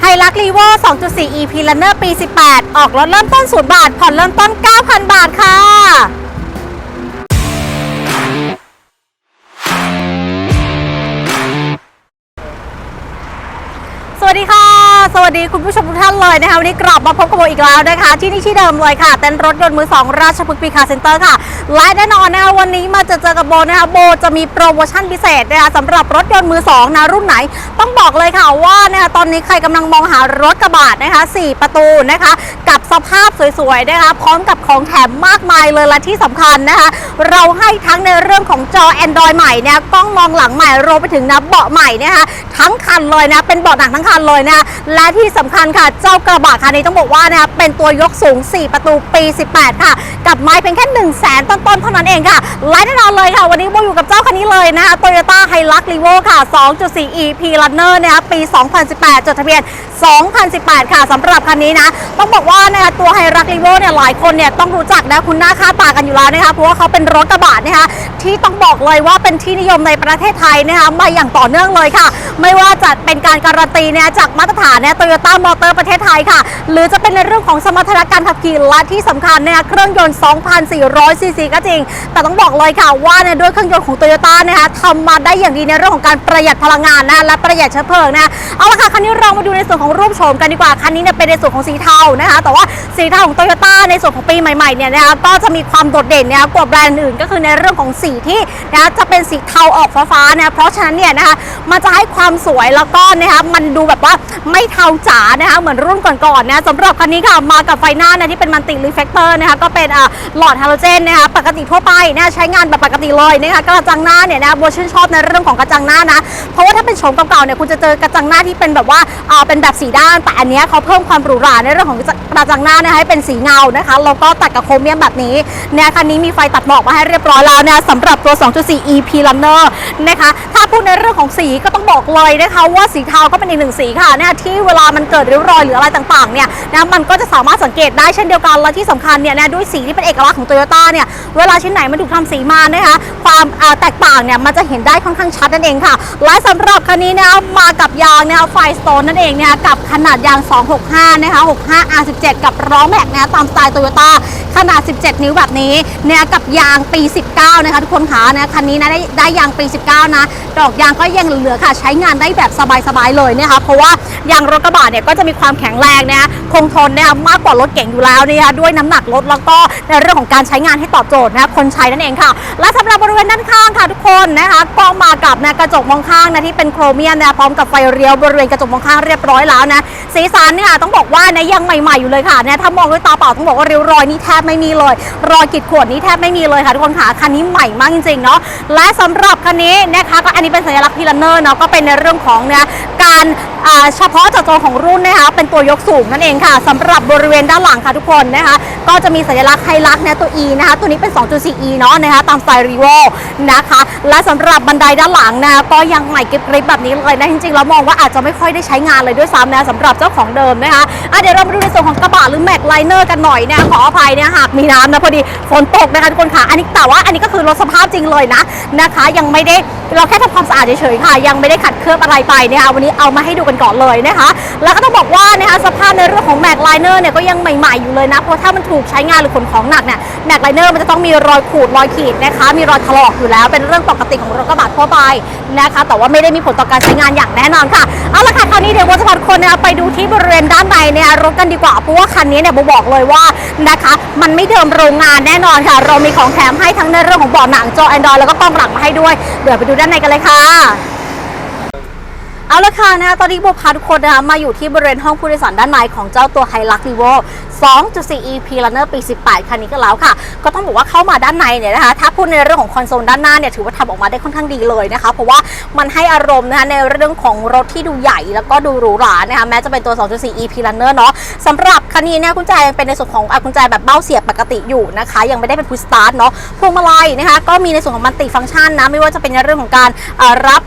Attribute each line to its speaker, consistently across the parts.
Speaker 1: ไฮลักรีโว2.4 EP Runner ปี 18 ออกรถเริ่มต้น 0 บาท ผ่อนเริ่มต้น 9,000 บาทค่ะ สวัสดีคุณผู้ชมทุกท่านเลยนะคะวันนี้กลับมาพบกับโบอีกแล้วนะคะ ที่นี่ที่เดิมเลยค่ะเต้นรถยนต์มือสองราชพฤกษ์ปีคาเซ็นเตอร์ค่ะและแน่นอนนะคะวันนี้มาเจอเจอกับโบนะคะโบจะมีโปรโมชั่นพิเศษนะคะสำหรับรถยนต์มือสองนะรุ่นไหน ต้องบอกเลยค่ะว่านะคะตอนนี้ใครกำลังมองหารถกระบะนะคะ4 ประตูนะคะ กับสภาพสวยๆนะคะพร้อมกับของแถมมากมายเลยและที่สำคัญนะคะ เราให้ทั้งในเรื่องของจอ Android ใหม่เนี่ยกล้องมองหลังใหม่รวมไปถึงนะเบาะใหม่นะคะทั้งคันเลยนะเป็นเบาะหนังทั้งคันเลยนะและที่สำคัญค่ะเจ้ากระบะคันนี้ต้องบอกว่านะคะเป็นตัวยกสูง 4 ประตูปี 18 ค่ะ กับไม้เป็นแค่1 0 0 0 0แสนต้นๆเท่านั้นเองค่ะและแน่นอนเลยค่ะ วันนี้โบอยู่กับเจ้าคันนี้เลยนะคะ Toyota Hilux Revo ค่ะ 2.4 EP Runner นะคะปี 2018 จดทะเบียน 2018 ค่ะสำหรับคันนี้นะ ต้องบอกว่านะคะตัว Hilux Revo เนี่ยหลายคนเนี่ยต้องรู้จักนะคุณหน้าค่าตากันอยู่แล้วนะคะเพราะว่าเขาเป็นรถกระบะนะคะที่ต้องบอกเลยว่าเป็นที่นิยมในประเทศไทยนะคะมาอย่างต่อเนื่องเลยค่ะ ไม่ว่าจะเป็นการการันตีเนี่ยจากมาตรฐานเนี่ยโตโยต้ามอเตอร์ประเทศไทยค่ะ หรือจะเป็นในเรื่องของสมรรถนะการขับขี่และที่สำคัญเนี่ยเครื่องยนต์2,400ซีซีก็จริง แต่ต้องบอกเลยค่ะว่าเนี่ยด้วยเครื่องยนต์ของโตโยต้านะคะทำมาได้อย่างดีในเรื่องของการประหยัดพลังงานนะและประหยัดเชื้อเพลิงนะเอาละค่ะคันนี้เรามาดูในส่วนของรูปโฉมกันดีกว่าคันนี้เนี่ยเป็นในส่วนของสีเทานะคะ แต่ว่าสีเทาของโตโยต้าในส่วนของปีใหม่ๆเนี่ยนะคะก็จะมีความโดดเด่นนะคะกว่าแบรนด์อื่นก็คือในเรื่องของสีที่นะคะจะเป็นสีเทาออกฟ้าๆนะเพราะฉะนั้นเนี่ยนะคะมันจะให้ความสวยแล้วก็นะคะมันดูแบบว่าไม่เทาจ๋านะคะเหมือนรุ่นก่อนๆนะสำหรับคันนี้ค่ะมากับไฟหน้านะที่เป็นมันติรีเฟกเตอร์นะคะก็เป็นหลอดฮาโลเจนนะคะปกติทั่วไปนะใช้งานแบบปกติเลยนะคะกระจังหน้าเนี่ยนะโบชื่นชอบในเรื่องของกระจังหน้านะ เพราะว่าถ้าเป็นโฉมเก่าๆเนี่ยคุณจะเจอกระจังหน้าที่เป็นแบบว่าอ่าเป็นแบบสีด้าน แต่อันนี้เขาเพิ่มความหรูหราในเรื่องของกระจังหน้านะคะให้เป็นสีเงานะคะแล้วก็ตัดกับโครเมียมแบบนี้เนี่ยคันนี้มีไฟตัดหมอกมาให้เรียบร้อยแล้วนะสำหรับตัว 2.4 EP Runner นะคะถ้าพูดในเรื่องของสีก็ต้องบอกเลยนะคะว่าสีเทาก็เป็นอีกหนึ่งสีค่ะเนี่ยที่เวลามันเกิดริ้วรอยหรืออะไรต่างๆเนี่ยนะมันก็จะสามารถสังเกตได้เช่นเดียวกันและที่สำคัญเนี่ยนะด้วยสีที่เป็นเอกลักษณ์ของโตโยต้าเนี่ยเวลาชิ้นไหนมันถูกทำสีมานะคะความแตกต่างเนี่ยมันจะเห็นได้ค่อนข้างชัดนั่นเองค่ะ และสำหรับคันนี้นะคะมากับยางนะคะไฟสโตนนั่นเองเนี่ยกับขนาดยาง 265 นะคะ 65 R17 กับล้อแม็กนะตามสไตล์โตโยต้า ขนาด 17 นิ้วแบบนี้เนี่ยกับยางปี 19 นะคะทุกคนคะนะคันนี้นะได้ได้ยางปี 19 นะ ดอกยางก็ยังเหลือค่ะใช้งานได้แบบสบายๆเลยนะคะเพราะว่ายางรถกระบะเนี่ยก็จะมีความแข็งแรงนะคะคงทนนะคะมากกว่ารถเก่งอยู่แล้วนะคะด้วยน้ำหนักรถแล้วก็ในเรื่องของการใช้งานให้ตอบโจทย์นะคะคนใช้นั่นเองค่ะ และสำหรับบริเวณด้านข้างค่ะทุกคนนะคะก็มากับนะกระจกมองข้างนะที่เป็นโครเมียมนะพร้อมกับไฟเลี้ยวบริเวณกระจกมองข้างเรียบร้อยแล้วนะสีสันเนี่ยต้องบอกว่านะยังใหม่ๆอยู่เลยค่ะนะถ้ามองด้วยตาเปล่าต้องบอกว่าริ้วรอยนี่แทบไม่มีเลย รอยกีดข่วนนี้แทบไม่มีเลยค่ะทุกคนค่ะคันนี้ใหม่มากจริงๆเนาะและสำหรับคันนี้นะคะก็อันนี้เป็นสัญลักษณ์พีลันเนอร์เนาะก็เป็นในเรื่องของเนี่ยการเฉพาะเจาะจงของรุ่นนะคะเป็นตัวยกสูงนั่นเองค่ะสำหรับบริเวณด้านหลังค่ะทุกคนนะคะก็จะมีสัญลักษณ์ไฮลักษณ์นะตัว E นะคะตัวนี้เป็น 2.4E เนาะนะคะตามสไตล์รีโวนะคะและสำหรับบันไดด้านหลังนะก็ยังใหม่กริบแบบนี้เลยนะจริงๆแล้วมองว่าอาจจะไม่ค่อยได้ใช้งานเลยด้วยซ้ำนะสำหรับเจ้าของเดิมนะคะะเดี๋ยวเรามาดูในส่วนของกระบะหรือแม็กไลเนอร์กันหน่อยนะขออภัยเนี่ยหากมีน้ำนะพอดีฝนตกนะคะทุกคนค่ะอันนี้แต่ว่าอันนี้ก็คือรถสภาพจริงเลยนะนะคะ ยังไม่ได้ เราแค่ทำความสะอาดเฉยๆค่ะ ยังไม่ได้ขัดเคลือบอะไรไปนะคะวันนี้เอามาให้ดูกันก่อนเลยนะคะ แล้วก็ต้องบอกว่านะคะสภาพในเรื่องของแม็กไลเนอร์เนี่ยก็ยังใหม่ๆอยู่เลยนะ เพราะถ้ามันถูกใช้งานหรือขนของหนักเนี่ยแม็กไลเนอร์มันจะต้องมีรอยขูดรอยขีดนะคะ มีรอยถลอกอยู่แล้ว เป็นเรื่องปกติของรถกระบะทั่วไปนะคะ แต่ว่าไม่ได้มีผลต่อการใช้งานอย่างแน่นอนค่ะเอาละค่ะคราวนี้เดี๋ยวโบจะพาคนนะคะไปดูที่บริเวณด้านในเนี่ยรถกันดีกว่าเพราะว่าคันนี้เนี่ยโบบอกเลยว่านะคะ มันไม่เดิมโรงงานแน่นอนค่ะ เรามีของแถมให้ทั้งในเรื่องของเบาะหนังจอ Android แล้วก็กล้องหลังมาให้ด้วยเดี๋ยวไปดูด้านในกันเลยค่ะ เอาละค่ะนะคะตอนนี้โบพาทุกคนนะคะมาอยู่ที่บริเวณห้องผู้โดยสารด้านในของเจ้าตัว h i l u x r e v o 2.4 EP Runner ปี 18 คันนี้ก็แล้วค่ะ ก็ต้องบอกว่าเข้ามาด้านในเนี่ยนะคะ ถ้าพูดในเรื่องของคอนโซลด้านหน้าเนี่ยถือว่าทำออกมาได้ค่อนข้างดีเลยนะคะ เพราะว่ามันให้อารมณ์นะคะในเรื่องของรถที่ดูใหญ่แล้วก็ดูหรูหรานะคะแม้จะเป็นตัว 2.4 EP Runner เนาะสำหรับคันนี้เนี่ยกุญแจเป็นในส่วนของอะกุญแจแบบเบ้าเสียบปกติอยู่นะคะ ยังไม่ได้เป็น push start เนาะพวงมาลัยนะคะก็มีในส่วนของมัลติฟังก์ชันนะไม่ว่าจะเป็นในเรื่องของการรับ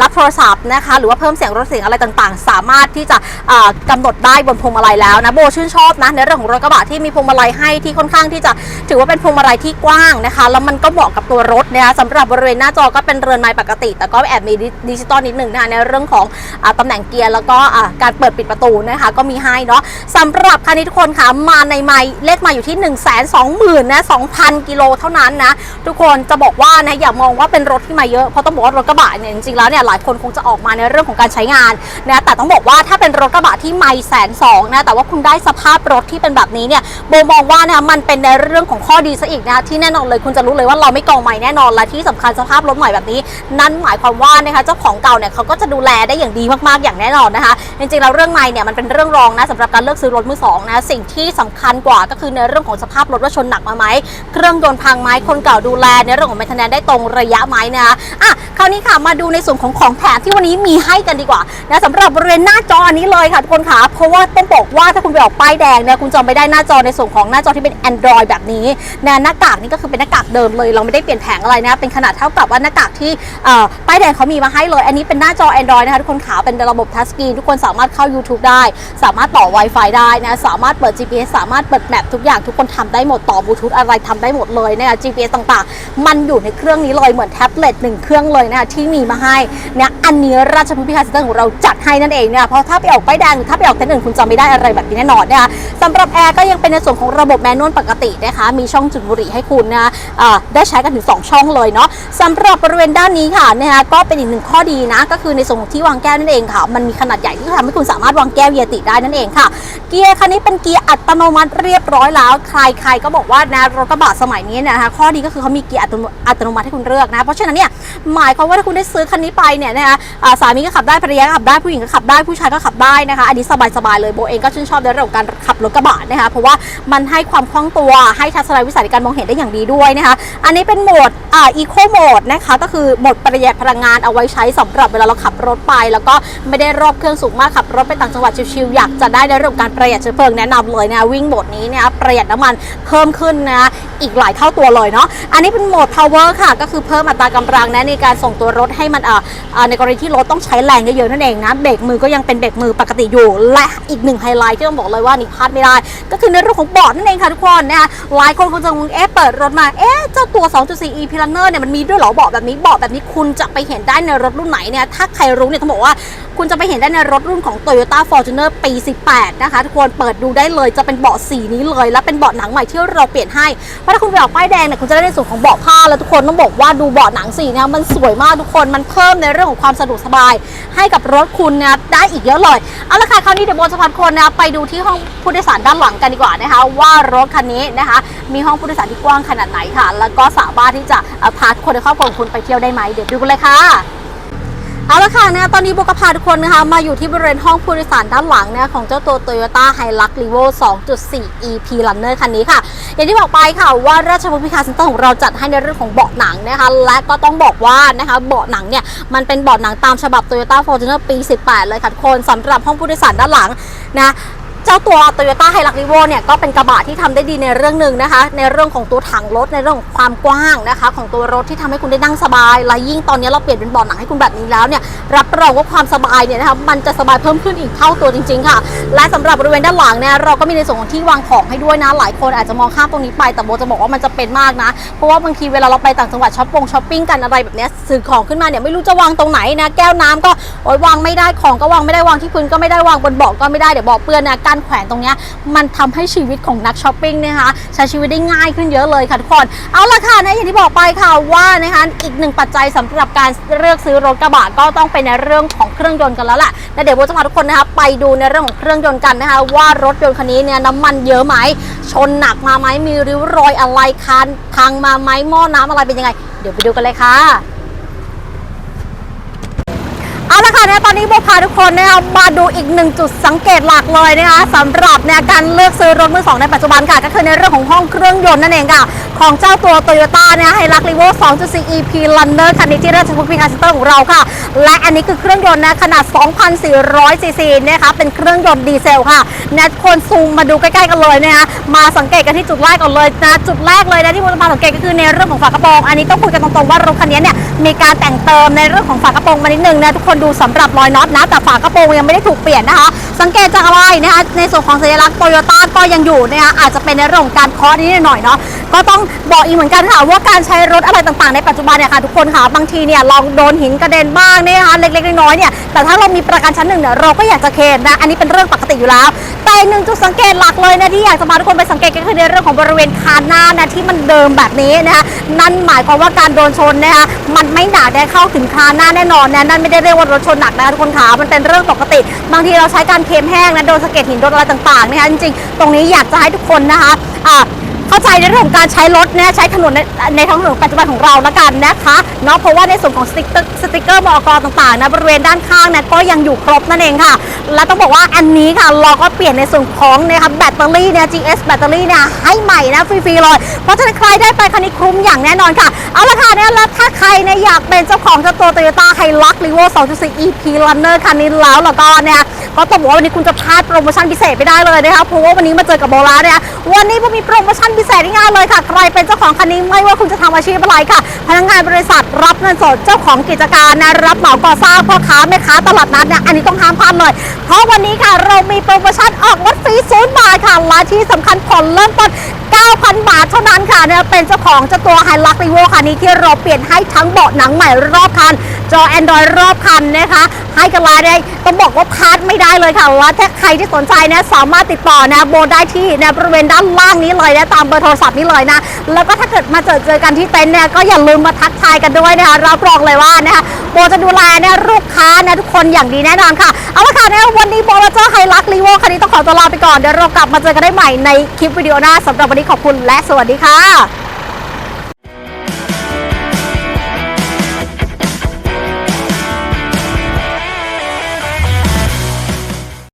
Speaker 1: รับโทรศัพท์นะคะหรือว่าเพิ่มเสียงรถเสียงอะไรต่างๆ สามารถที่จะอ่าหนดได้บนพวงมาลัยแล้วนะโบชื่นชอบนะในเรื่องของรถกระบะที่มีพวงมาลัยให้ที่ค่อนข้างที่จะถือว่าเป็นพวงมาลัยที่กว้างนะคะ แล้วมันก็เหมาะกับตัวรถนะคะสำหรับบริเวณหน้าจอก็เป็นเรือนไม้ปกติ แต่ก็แอบมีดิจิตอลนิดหนึ่งนะคะในเรื่องของอตำแหน่งเกียร์แล้วก็การเปิดปิดประตูนะคะ ก็มีให้เนาะสำหรับคันนี้ทุกคนค่ะมาในไม้เลขมาอยู่ที่ 1 2 0 0 0 0นะ2,000 กิโลเท่านั้นนะทุกคนจะบอกว่านะอย่ามองว่าเป็นรถที่มาเยอะเพราะต้องบอกว่ารถกระบะเนี่ยจริงๆแล้วเนี่ยหลายคนคงจะออกมาในเรื่องของการใช้งานนะแต่ต้องบอกว่าถ้าเป็นรถกระบะที่ไม่แสนสองนะแต่ว่าคุณได้สภาพรถที่เป็นแบบนี้เนี่ยโบมองว่านะมันเป็นในเรื่องของข้อดีซะอีกนะที่แน่นอนเลยคุณจะรู้เลยว่าเราไม่กองใหม่แน่นอนและที่สำคัญสภาพรถใหม่แบบนี้ นั่นหมายความว่านะคะเจ้าของเก่าเนี่ยเขาก็จะดูแลได้อย่างดีมากๆอย่างแน่นอนนะคะจริงๆแล้วเรื่องใหม่เนี่ยมันเป็นเรื่องรองนะสำหรับการเลือกซื้อรถมือสองนะสิ่งที่สำคัญกว่าก็คือในเรื่องของสภาพรถว่าชนหนักมาไหมเครื่องยนต์พังไหมคนเก่าดูแลในเรื่องของ m ม i เ t นนได้ตรงระยะไหมนะคะอะ ราวนี้ค่ะมาดูในส่วนของของแถมที่วันนี้มีให้กันดีกว่านะสำหรับบริเวณหน้าจออันนี้เลยค่ะทุกคนค่ะเพราะว่าต้องบอกว่าถ้าคุณไปออกป้ายแดงเนี่ยคุณจำไม่ได้หน้าจอในส่วนของหน้าจอที่เป็น Android แบบนี้นะหน้ากากนี่ก็คือเป็นหน้ากากเดิมเลย เราไม่ได้เปลี่ยนแผงอะไรนะเป็นขนาดเท่ากับว่าหน้ากากที่เอ่อป้ายแดงเขามีมาให้เลย อันนี้เป็นหน้าจอ Android นะคะทุกคนขาเป็นระบบทัชสกรีนทุกคนสามารถเข้า YouTube ได้ สามารถต่อ Wi-Fi ได้นะสามารถเปิด GPS สามารถเปิดแมปทุกอย่างทุกคนทำได้หมดต่อบลูทูธอะไรทำได้หมดเลยนะคะ GPS ต่างๆ มันอยู่ในเครื่องนี้เลยเหมือนแท็บเล็ตหนึ่งเครื่องเลยนะคะที่มีมาให้เนะอันนี้ราชพฤกษ์พิคาเซ็นเตอร์ของเราจัดให้นั่นเองเนี่ยเพราะถ้าไปออกป้ายแดงหรือถ้าไปออกเต็นท์อื่นคุณจะไม่ได้อะไรแบบนี้แน่นอนนะคะสำหรับแอร์ก็ยังเป็นในส่วนของระบบแมนนวลปกตินะคะมีช่องจุดบุหรี่ให้คุณนะอ่าได้ใช้กันถึง 2 ช่องเลยเนาะสำหรับบริเวณด้านนี้ค่ะนะคะก็เป็นอีกหนึ่งข้อดีนะก็คือในส่วนของที่วางแก้วนั่นเองค่ะ มันมีขนาดใหญ่ที่ทำให้คุณสามารถวางแก้วเยติได้นั่นเองค่ะ เกียร์คันนี้เป็นเกียร์อัตโนมัติเรียบร้อยแล้ว ใครๆก็บอกว่านะรถกระบะสมัยนี้นะคะข้อดีก็คือเขามีเกียร์อัตโนอัตโนมัติให้คุณเลือกนะเพราะฉะนั้นเนี่ยหมายความว่าถ้าคุณได้ซื้อคันนี้ไปเนี่ยนะคะสามีก็ขับได้ภรรยาก็ขับได้ผู้หญิงก็ขับได้ผู้ชายก็ขับได้นะคะอันนี้สบายๆเลยโบเองก็ชื่นชอบในเรื่องของการขับรถกระบะนะคะเพราะว่ามันให้ความคล่องตัวให้ทัศนวิสัยในการมองเห็นได้อย่างดีด้วยนะคะอันนี้เป็นโหมดอ่าอีโคโหมดนะคะก็คือโหมดประหยัดพลังงานเอาไว้ใช้สำหรับเวลาเราขับรถไป แล้วก็ไม่ได้รอบเครื่องสูงมากขับรถไปต่างจังหวัดชิวๆอยากจะได้ในเรื่องการประหยัดเชื้อเพลิงแนะนำเลยนะวิ่งโหมดนี้เนี่ยประหยัดน้ำมันเพิ่มขึ้นนะ อีกหลายเท่าตัวเลยเนาะอันนี้เป็นโหมด power ค่ะ ก็คือเพิ่มอัตรากำลังนะในการส่งตัวรถให้มันเอ่อในกรณีที่รถต้องใช้แรงเยอะๆนั่นเองนะเบรกมือก็ยังเป็นเบรกมือปกติอยู่ และอีกหนึ่งไฮไลท์ที่ต้องบอกเลยว่านี่พลาดไม่ได้ ก็คือในเรื่องของเบาะนั่นเองค่ะทุกคนนะคะหลายคนคงจะงงเอ๊ะเปิดรถมาเอ๊ะเจ้าตัว 2.4 e p l a n n e r เนี่ยมันมีด้วยเหรอเบาะแบบนี้เบาะแบบนี้คุณจะไปเห็นได้ในรถรุ่นไหนเนี่ยถ้าใครรู้เนี่ยต้องบอกว่าคุณจะไปเห็นได้ในรถรุ่นของ Toyota Fortuner ปี 18 นะคะทุกคนเปิดดูได้เลยจะเป็นเบาะสีนี้เลย และเป็นเบาะหนังใหม่ที่เราเปลี่ยนให้เพราะถ้าคุณไปออกป้ายแดงเนี่ยคุณจะได้ในส่วนของเบาะผ้าแล้วทุกคนต้องบอกว่าดูเบาะหนังสีเนี่ยมันสวยมากทุกคนมันเพิ่มในเรื่องของความสะดวกสบาย ให้กับรถคุณนะได้อีกเยอะเลยเอาละค่ะคราวนี้เดี๋ยวโบจะพาทุกคนนะไปดูที่ห้องผู้โดยสารด้านหลังกันดีกว่านะคะ ว่ารถคันนี้นะคะ มีห้องผู้โดยสารที่กว้างขนาดไหนค่ะ แล้วก็สามารถที่จะพาทุกคนในครอบครัวของคุณไปเที่ยวได้ไหมเดี๋ยวดูกันเลยค่ะ เอาละค่ะนะตอนนี้โบกพาทุกคนนะคะมาอยู่ที่บริเวณห้องผู้โดยสารด้านหลังนะของเจ้าตัว Toyota Hilux Revo 2.4 EP Runner คันนี้ค่ะ อย่างที่บอกไปค่ะว่าราชบุรีคาร์เซ็นเตอร์ของเราจัดให้ในเรื่องของเบาะหนังนะคะ และก็ต้องบอกว่านะคะเบาะหนังเนี่ยมันเป็นเบาะหนังตามฉบับ Toyota Fortuner ปี 18 เลยค่ะทุกคนสำหรับห้องผู้โดยสารด้านหลังนะ เจ้าตัว Toyota Hilux Revo เนี่ยก็เป็นกระบะที่ทำได้ดีในเรื่องหนึ่งนะคะ ในเรื่องของตัวถังรถในเรื่องของความกว้างนะคะ ของตัวรถที่ทำให้คุณได้นั่งสบาย และยิ่งตอนนี้เราเปลี่ยนเป็นเบาะหนังให้คุณแบบนี้แล้วเนี่ยรับรองว่าความสบายเนี่ยนะคะมันจะสบายเพิ่มขึ้นอีกเท่าตัวจริง ๆ ค่ะ และสำหรับบริเวณด้านหลังเนี่ยเราก็มีในส่วนของที่วางของให้ด้วยนะหลายคนอาจจะมองข้ามตรงนี้ไปแต่โบจะบอกว่ามันจะเป็นมากนะเพราะว่าบางทีเวลาเราไปต่างจังหวัดช้อปปงช้อปปิ้งกันอะไรแบบนี้ซื้อของขึ้นมาเนี่ยไม่รู้จะวางตรงไหนนะแก้วน้ำก็โอ๊ยวางไม่ได้ของก็วางไม่ได้วางที่พื้นก็ไม่ได้วางบนเบาะก็ไม่ได้เดี๋ยวเบาะเปื้อนนะการแขวนตรงนี้มันทำให้ชีวิตของนักช้อปปิ้งนะคะใช้ชีวิตได้ง่ายขึ้นเยอะเลยค่ะทุกคนเอาละค่ะนะอย่างที่บอกไปค่ะว่านะคะอีกหนึ่งปัจจัยสำหรับการเลือกซื้อรถกระบะก็ต้องเป็นในเรื่องของเครื่องยนต์กันแล้วแหละแล้วเดี๋ยวโบจะพาทุกคนนะคะไปดูในเรื่องของเครื่องยนต์กันนะคะว่ารถยนต์คันนี้เนี่ยน้ำมันเยอะไหมชนหนักมาไหมมีริ้วรอยอะไรคันพังมาไหมหม้อน้ำอะไรเป็นยังไง เดี๋ยวไปดูกันเลยค่ะ เอาละ ค่ะเนี่ยตอนนี้โบพาทุกคนนะคะมาดูอีกหนึ่งจุดสังเกตหลักเลยนะคะสำหรับเนี่ยการเลือกซื้อรถมือสองในปัจจุบันค่ะ ก็คือในเรื่องของห้องเครื่องยนต์นั่นเองค่ะของเจ้าตัว Toyota นะไฮรัก r ีโว2.4 EP Runner คันนี้ที่ราชพฤกษ์พีคารเซ็นเตอร์ของเราค่ะ และอันนี้คือเครื่องยนต์นะขนาด 2,400 ซีซีนะคะเป็นเครื่องยนต์ดีเซลค่ะนะคนซูมมาดูใกล้ๆกันเลยนะคะมาสังเกตกันที่จุดแรกก่อนเลยนะจุดแรกเลยนะที่ผมจะมาสังเกตก็คือในเรื่องของฝากระโปรงอันนี้ต้องคุยกันตรงๆว่ารถคันนี้เนี่ยมีการแต่งเติมในเรื่องของฝากระโปรงมานิดนึงนะทุกคนดูสำหรับรอยน็อตนะแต่ฝากระโปรงยังไม่ได้ถูกเปลี่ยนนะคะสังเกตจากอะไรนะคะในส่วนของสัญลักษณ์โตโยต้าก็ยังอยู่นะคะอาจจะเป็นในเรื่องของการเคาะนิดหน่อยเนาะก็ต้องบอกอีกเหมือนกันค่ะว่าการใช้รถอะไรต่างๆในปัจจุบันเนี่ยค่ะทุกคนค่ะบางทีเนี่ยลองโดนหินกระเด็นบ้างเนี่ยนะคะเล็กๆน้อยๆเนี่ยแต่ถ้าเรามีประกันชั้นหนึ่งเนี่ยเราก็อยากจะเคลมนะอันนี้เป็นเรื่องปกติอยู่แล้ว แต่หนึ่งจุดสังเกตหลักเลยนะที่อยากจะมาทุกคนไปสังเกตก็คือในเรื่องของบริเวณคานหน้านะที่มันเดิมแบบนี้นะคะนั่นหมายความว่าการโดนชนนะคะมันไม่หนาได้เข้าถึงคานหน้าแน่นอนนะนั่นไม่ได้เรียกว่ารถชนหนักนะคะทุกคนค่ะมันเป็นเรื่องปกติ บางทีเราใช้การเคลมแห้งนะโดนสะเก็ดหินโดนอะไรต่างๆนะคะจริงๆ ตรงนี้อยากจะให้ทุกคนนะคะอ่า เข้าใจในเรื่องของการใช้รถเนะใช้ถนนในในท้องถนนปัจจุบันของเราละกันนะคะเนาะเพราะว่าในส่วนของสติ๊กเกอร์สติ๊กเกอร์มอกรต่างๆนะบริเวณด้านข้างนะก็ยังอยู่ครบนั่นเองค่ะ และต้องบอกว่าอันนี้ค่ะเราก็เปลี่ยนในส่วนของนะคะแบตเตอรี่เนี่ย GS แบตเตอรี่เนี่ยให้ใหม่นะฟรีๆเลยเพราะฉะนั้นใครได้ไปคันนี้คุ้มอย่างแน่นอนค่ะเอาละค่ะเนี่ยแล้วถ้าใครเนี่ยอยากเป็นเจ้าของเจ้าตัว Toyota Hilux Revo 2.4 EP Runner คันนี้แล้วแล้วก็เนี่ยก็ต้องบอกว่าวันนี้คุณจะพลาดโปรโมชั่นพิเศษไม่ได้เลยนะคะเพราะว่าวันนี้มาเจอกับโบราเนี่ยวันนี้ผมมีโปรโมชั่นพิเศษง่ายเลยค่ะ ใครเป็นเจ้าของคันนี้ไม่ว่าคุณจะทำอาชีพอะไรค่ะ พนักงานบริษัทรับเงินสดเจ้าของกิจการนะรับเหมาก่อสร้างพ่อค้าแม่ค้าตลาดนัดเนี่ยอันนี้ต้องห้ามพลาดเลย เพราะวันนี้ค่ะเรามีโปรโมชั่นออกรถฟรีศูนย์บาทค่ะและที่สำคัญผ่อนเริ่มต้น 9,000 บาทเท่านั้นค่ะเนี่ยเป็นเจ้าของเจ้าตัว h i l u x r e v o คันนี้ที่เราเปลี่ยนให้ทั้งเบาะหนังใหม่รอบคัน จอ Android รอบคันนะคะ ให้กันลยได้ต้องบอกว่าพลาดไม่ได้เลยค่ะและถ้าใครที่สนใจนะสามารถติดต่อนะโบได้ที่นะบริเวณด้านล่างนี้เลยนะตามเบอร์โทรศัพท์นี้เลยนะ แล้วก็ถ้าเกิดมาเจอเจอกันที่เต็นท์เนี่ยก็อย่าลืมมาทักทายกันด้วยนะคะรับรองเลยว่านะคะโบจะดูแลเนี่ยลูกค้านะทุกคนอย่างดีแน่นอนค่ะเอาละค่ะนะวันนี้โบเราเจอไฮลักรีโวคันนี้ต้องขอตัวลาไปก่อนเดี๋ยวเรากลับมาเจอกันได้ใหม่ในคลิปวิดีโอหน้าสำหรับวันนี้ขอบคุณและสวัสดีค่ะ